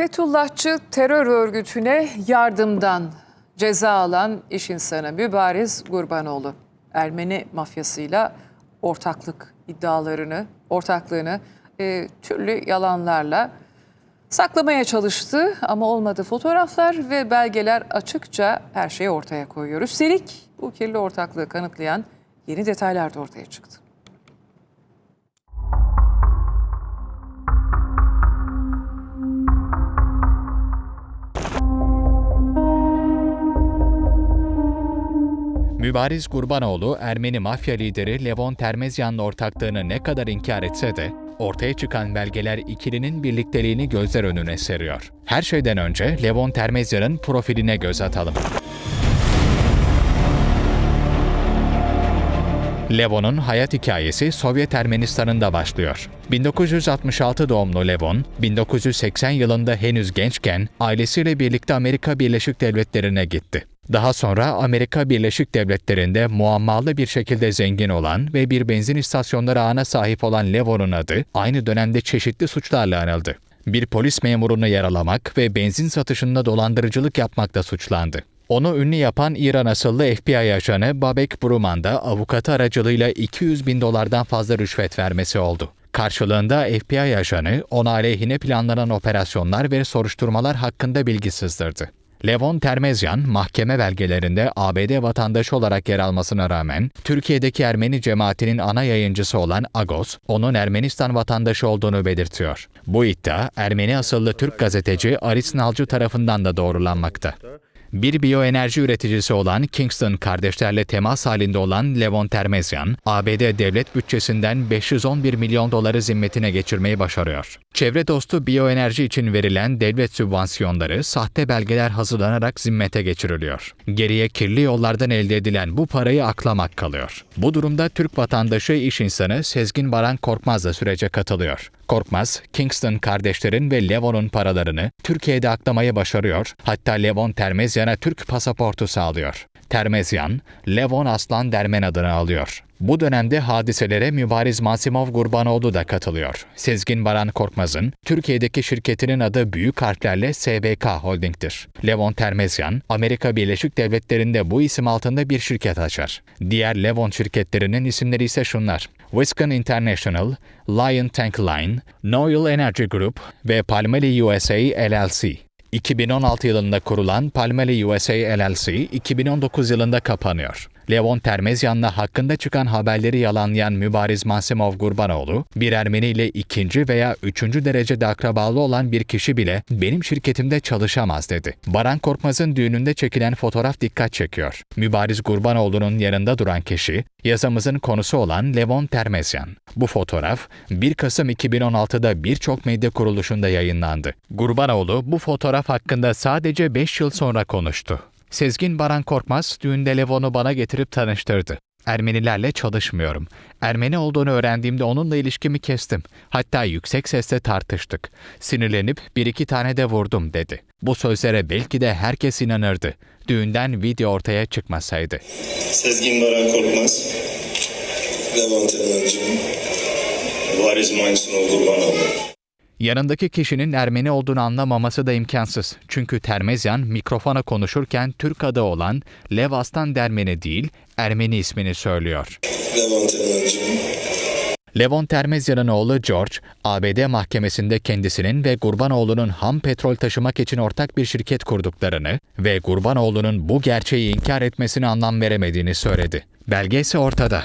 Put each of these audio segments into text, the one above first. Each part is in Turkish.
Fethullahçı terör örgütüne yardımdan ceza alan iş insanı Mübariz Gurbanoğlu Ermeni mafyasıyla ortaklık iddialarını, ortaklığını e, türlü yalanlarla saklamaya çalıştı ama olmadı. Fotoğraflar ve belgeler açıkça her şeyi ortaya koyuyor. Üstelik bu kirli ortaklığı kanıtlayan yeni detaylar da ortaya çıktı. Mübariz Gurbanoğlu, Ermeni mafya lideri Levon Termezyan'la ortaklığını ne kadar inkar etse de, ortaya çıkan belgeler ikilinin birlikteliğini gözler önüne seriyor. Her şeyden önce Levon Termezyan'ın profiline göz atalım. Levon'un hayat hikayesi Sovyet Ermenistan'ında başlıyor. 1966 doğumlu Levon, 1980 yılında henüz gençken ailesiyle birlikte Amerika Birleşik Devletleri'ne gitti. Daha sonra Amerika Birleşik Devletleri'nde muammalı bir şekilde zengin olan ve bir benzin istasyonları ağına sahip olan Levon'un adı aynı dönemde çeşitli suçlarla anıldı. Bir polis memurunu yaralamak ve benzin satışında dolandırıcılık yapmakla suçlandı. Onu ünlü yapan İran asıllı FBI ajanı Babek Bruman da avukatı aracılığıyla 200 bin dolardan fazla rüşvet vermesi oldu. Karşılığında FBI ajanı ona aleyhine planlanan operasyonlar ve soruşturmalar hakkında bilgi. Levon Termezyan, mahkeme belgelerinde ABD vatandaşı olarak yer almasına rağmen, Türkiye'deki Ermeni cemaatinin ana yayıncısı olan Agos, onun Ermenistan vatandaşı olduğunu belirtiyor. Bu iddia, Ermeni asıllı Türk gazeteci Aris Nalcı tarafından da doğrulanmakta. Bir biyoenerji üreticisi olan Kingston kardeşlerle temas halinde olan Levon Termezyan, ABD devlet bütçesinden 511 milyon doları zimmetine geçirmeyi başarıyor. Çevre dostu biyoenerji için verilen devlet sübvansiyonları sahte belgeler hazırlanarak zimmete geçiriliyor. Geriye kirli yollardan elde edilen bu parayı aklamak kalıyor. Bu durumda Türk vatandaşı iş insanı Sezgin Baran Korkmaz da sürece katılıyor. Korkmaz, Kingston kardeşlerin ve Levon'un paralarını Türkiye'de aklamayı başarıyor, hatta Levon Termezyan'a Türk pasaportu sağlıyor. Termezyan, Levon Aslan Dermen adını alıyor. Bu dönemde hadiselere Mübariz Masimov Gurbanoğlu da katılıyor. Sezgin Baran Korkmaz'ın Türkiye'deki şirketinin adı büyük harflerle SBK Holding'tir. Levon Termezyan, Amerika Birleşik Devletleri'nde bu isim altında bir şirket açar. Diğer Levon şirketlerinin isimleri ise şunlar. Wisconsin International, Lion Tank Line, Noel Energy Group ve Palmeli USA LLC. 2016 yılında kurulan Palmeli USA LLC 2019 yılında kapanıyor. Levon Termezyan'la hakkında çıkan haberleri yalanlayan Mübariz Masimov Gurbanoğlu, bir Ermeni ile ikinci veya üçüncü derecede akrabalı olan bir kişi bile benim şirketimde çalışamaz dedi. Baran Korkmaz'ın düğününde çekilen fotoğraf dikkat çekiyor. Mübariz Gurbanoğlu'nun yanında duran kişi, yazımızın konusu olan Levon Termezyan. Bu fotoğraf 1 Kasım 2016'da birçok medya kuruluşunda yayınlandı. Gurbanoğlu bu fotoğraf hakkında sadece 5 yıl sonra konuştu. Sezgin Baran Korkmaz düğünde Levon'u bana getirip tanıştırdı. Ermenilerle çalışmıyorum. Ermeni olduğunu öğrendiğimde onunla ilişkimi kestim. Hatta yüksek sesle tartıştık. Sinirlenip bir iki tane de vurdum dedi. Bu sözlere belki de herkes inanırdı. Düğünden video ortaya çıkmasaydı. Sezgin Baran Korkmaz, Levent Ermenci. Variz Mançınov Gurbanoğlu. Yanındaki kişinin Ermeni olduğunu anlamaması da imkansız. Çünkü Termezyan mikrofona konuşurken Türk adı olan Lev Aslan Dermeni değil, Ermeni ismini söylüyor. Levon Termezyan'ın oğlu George, ABD mahkemesinde kendisinin ve Gurbanoğlu'nun ham petrol taşımak için ortak bir şirket kurduklarını ve Gurbanoğlu'nun bu gerçeği inkar etmesine anlam veremediğini söyledi. Belge ise ortada.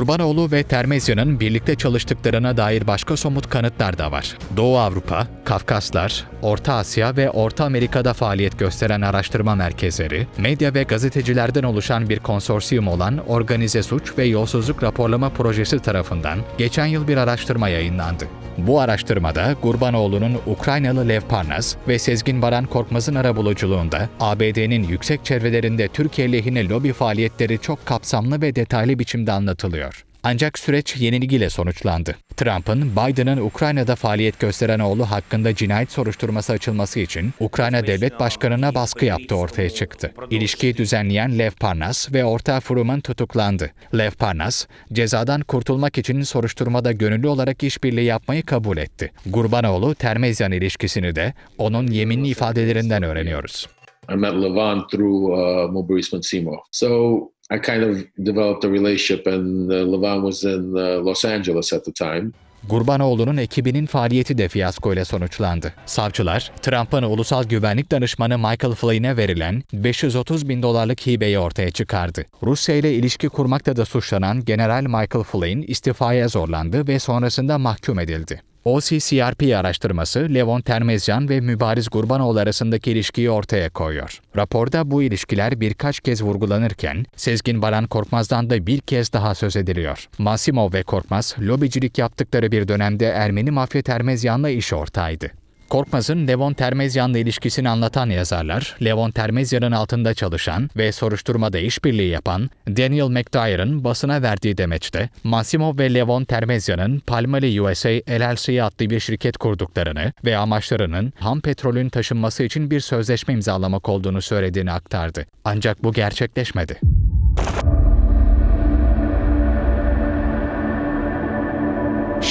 Gurbanoğlu ve Termezyan'ın birlikte çalıştıklarına dair başka somut kanıtlar da var. Doğu Avrupa, Kafkaslar, Orta Asya ve Orta Amerika'da faaliyet gösteren araştırma merkezleri, medya ve gazetecilerden oluşan bir konsorsiyum olan Organize Suç ve Yolsuzluk Raporlama Projesi tarafından geçen yıl bir araştırma yayınlandı. Bu araştırmada Gurbanoğlu'nun Ukraynalı Lev Parnas ve Sezgin Baran Korkmaz'ın arabuluculuğunda ABD'nin yüksek çevrelerinde Türkiye lehine lobi faaliyetleri çok kapsamlı ve detaylı biçimde anlatılıyor. Ancak süreç yenilgiyle sonuçlandı. Trump'ın Biden'ın Ukrayna'da faaliyet gösteren oğlu hakkında cinayet soruşturması açılması için Ukrayna Devlet Başkanı'na baskı yaptığı ortaya çıktı. İlişkiyi düzenleyen Lev Parnas ve ortağı Fruman tutuklandı. Lev Parnas, cezadan kurtulmak için soruşturmada gönüllü olarak işbirliği yapmayı kabul etti. Gurbanoğlu Termezyan ilişkisini de onun yeminli ifadelerinden öğreniyoruz. I met Levon through uh, Monsimo. So I kind of developed a relationship, and uh, Levon was in uh, Los Angeles at the time. Gurbanoğlu'nun ekibinin faaliyeti de fiyasko ile sonuçlandı. Savcılar, Trump'ın ulusal güvenlik danışmanı Michael Flynn'e verilen 530 bin dolarlık hibeyi ortaya çıkardı. Rusya ile ilişki kurmakta da suçlanan General Michael Flynn istifaya zorlandı ve sonrasında mahkum edildi. OCCRP araştırması Levon Termezyan ve Mübariz Gurbanoğlu arasındaki ilişkiyi ortaya koyuyor. Raporda bu ilişkiler birkaç kez vurgulanırken Sezgin Baran Korkmaz'dan da bir kez daha söz ediliyor. Masimov ve Korkmaz lobicilik yaptıkları bir dönemde Ermeni mafya Termezyan'la iş ortağıydı. Korkmaz'ın Levon Termezyan'la ilişkisini anlatan yazarlar, Levon Termezyan'ın altında çalışan ve soruşturmada işbirliği yapan Daniel McDyer'ın basına verdiği demeçte, Masimov ve Levon Termezyan'ın Palmali USA LLC adlı bir şirket kurduklarını ve amaçlarının ham petrolün taşınması için bir sözleşme imzalamak olduğunu söylediğini aktardı. Ancak bu gerçekleşmedi.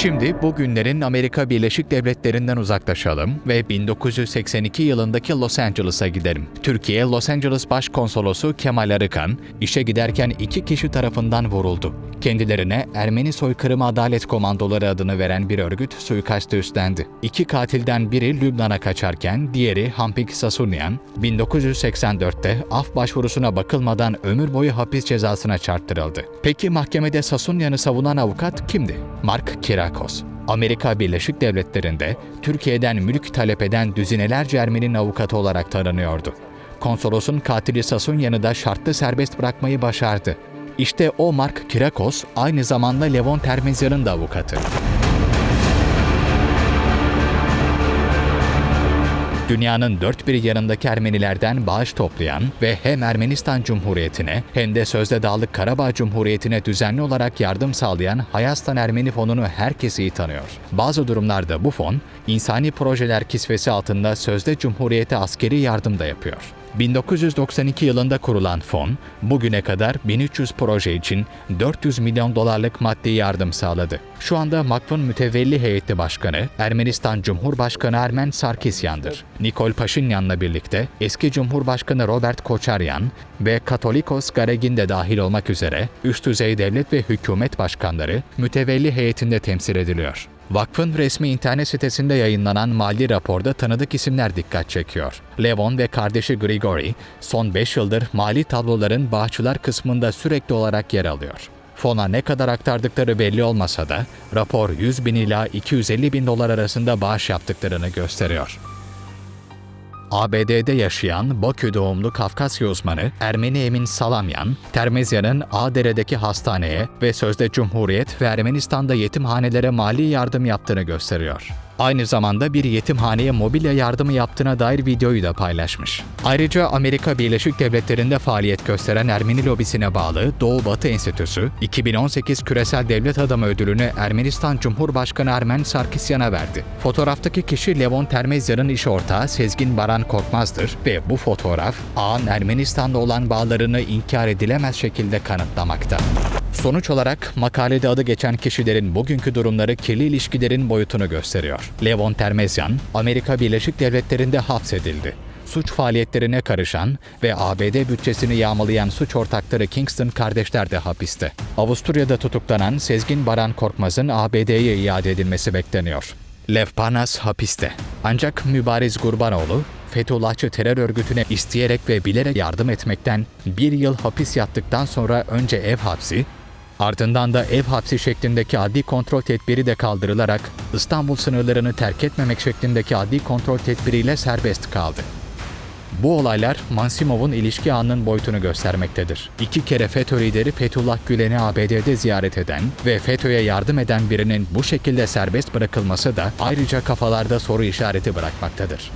Şimdi bugünlerin Amerika Birleşik Devletleri'nden uzaklaşalım ve 1982 yılındaki Los Angeles'a gidelim. Türkiye Los Angeles Başkonsolosu Kemal Arıkan işe giderken iki kişi tarafından vuruldu. Kendilerine Ermeni Soykırımı Adalet Komandoları adını veren bir örgüt suikastı üstlendi. İki katilden biri Lübnan'a kaçarken diğeri Hampik Sasunyan 1984'te af başvurusuna bakılmadan ömür boyu hapis cezasına çarptırıldı. Peki mahkemede Sasunyan'ı savunan avukat kimdi? Mark Kirakos. Amerika Birleşik Devletleri'nde Türkiye'den mülk talep eden düzinelerce Ermeni'nin avukatı olarak tanınıyordu. Konsolosun katili Sasunyan'ı da şartlı serbest bırakmayı başardı. İşte o Mark Kirakos aynı zamanda Levon Termezyan'ın da avukatı. Dünyanın dört bir yanındaki Ermenilerden bağış toplayan ve hem Ermenistan Cumhuriyeti'ne hem de sözde Dağlık Karabağ Cumhuriyeti'ne düzenli olarak yardım sağlayan Hayastan Ermeni Fonu'nu herkes iyi tanıyor. Bazı durumlarda bu fon, insani projeler kisvesi altında sözde Cumhuriyete askeri yardım da yapıyor. 1992 yılında kurulan fon, bugüne kadar 1300 proje için 400 milyon dolarlık maddi yardım sağladı. Şu anda vakfın mütevelli heyeti başkanı Ermenistan Cumhurbaşkanı Ermen Sarkisyan'dır. Nikol Paşinyan'la birlikte eski Cumhurbaşkanı Robert Koçaryan ve Katolikos Garegin de dahil olmak üzere üst düzey devlet ve hükümet başkanları mütevelli heyetinde temsil ediliyor. Vakfın resmi internet sitesinde yayınlanan mali raporda tanıdık isimler dikkat çekiyor. Levon ve kardeşi Grigori son 5 yıldır mali tabloların bağışçılar kısmında sürekli olarak yer alıyor. Fona ne kadar aktardıkları belli olmasa da rapor 100 bin ila 250 bin dolar arasında bağış yaptıklarını gösteriyor. ABD'de yaşayan Bakü doğumlu Kafkasya uzmanı Ermeni Emin Salamyan, Termezya'nın Ağdere'deki hastaneye ve sözde Cumhuriyet ve Ermenistan'da yetimhanelere mali yardım yaptığını gösteriyor. Aynı zamanda bir yetimhaneye mobilya yardımı yaptığına dair videoyu da paylaşmış. Ayrıca Amerika Birleşik Devletleri'nde faaliyet gösteren Ermeni lobisine bağlı Doğu Batı Enstitüsü, 2018 Küresel Devlet Adamı ödülünü Ermenistan Cumhurbaşkanı Ermen Sarkisyan'a verdi. Fotoğraftaki kişi Levon Termezya'nın iş ortağı Sezgin Baran Korkmaz'dır ve bu fotoğraf ağın Ermenistan'da olan bağlarını inkar edilemez şekilde kanıtlamakta. Sonuç olarak makalede adı geçen kişilerin bugünkü durumları kirli ilişkilerin boyutunu gösteriyor. Levon Termezyan, Amerika Birleşik Devletleri'nde hapsedildi. Suç faaliyetlerine karışan ve ABD bütçesini yağmalayan suç ortakları Kingston kardeşler de hapiste. Avusturya'da tutuklanan Sezgin Baran Korkmaz'ın ABD'ye iade edilmesi bekleniyor. Lev Parnas hapiste. Ancak Mübariz Gurbanoğlu, Fethullahçı terör örgütüne isteyerek ve bilerek yardım etmekten bir yıl hapis yattıktan sonra önce ev hapsi, ardından da ev hapsi şeklindeki adli kontrol tedbiri de kaldırılarak İstanbul sınırlarını terk etmemek şeklindeki adli kontrol tedbiriyle serbest kaldı. Bu olaylar Mansimov'un ilişki ağının boyutunu göstermektedir. İki kere FETÖ lideri Fethullah Gülen'i ABD'de ziyaret eden ve FETÖ'ye yardım eden birinin bu şekilde serbest bırakılması da ayrıca kafalarda soru işareti bırakmaktadır.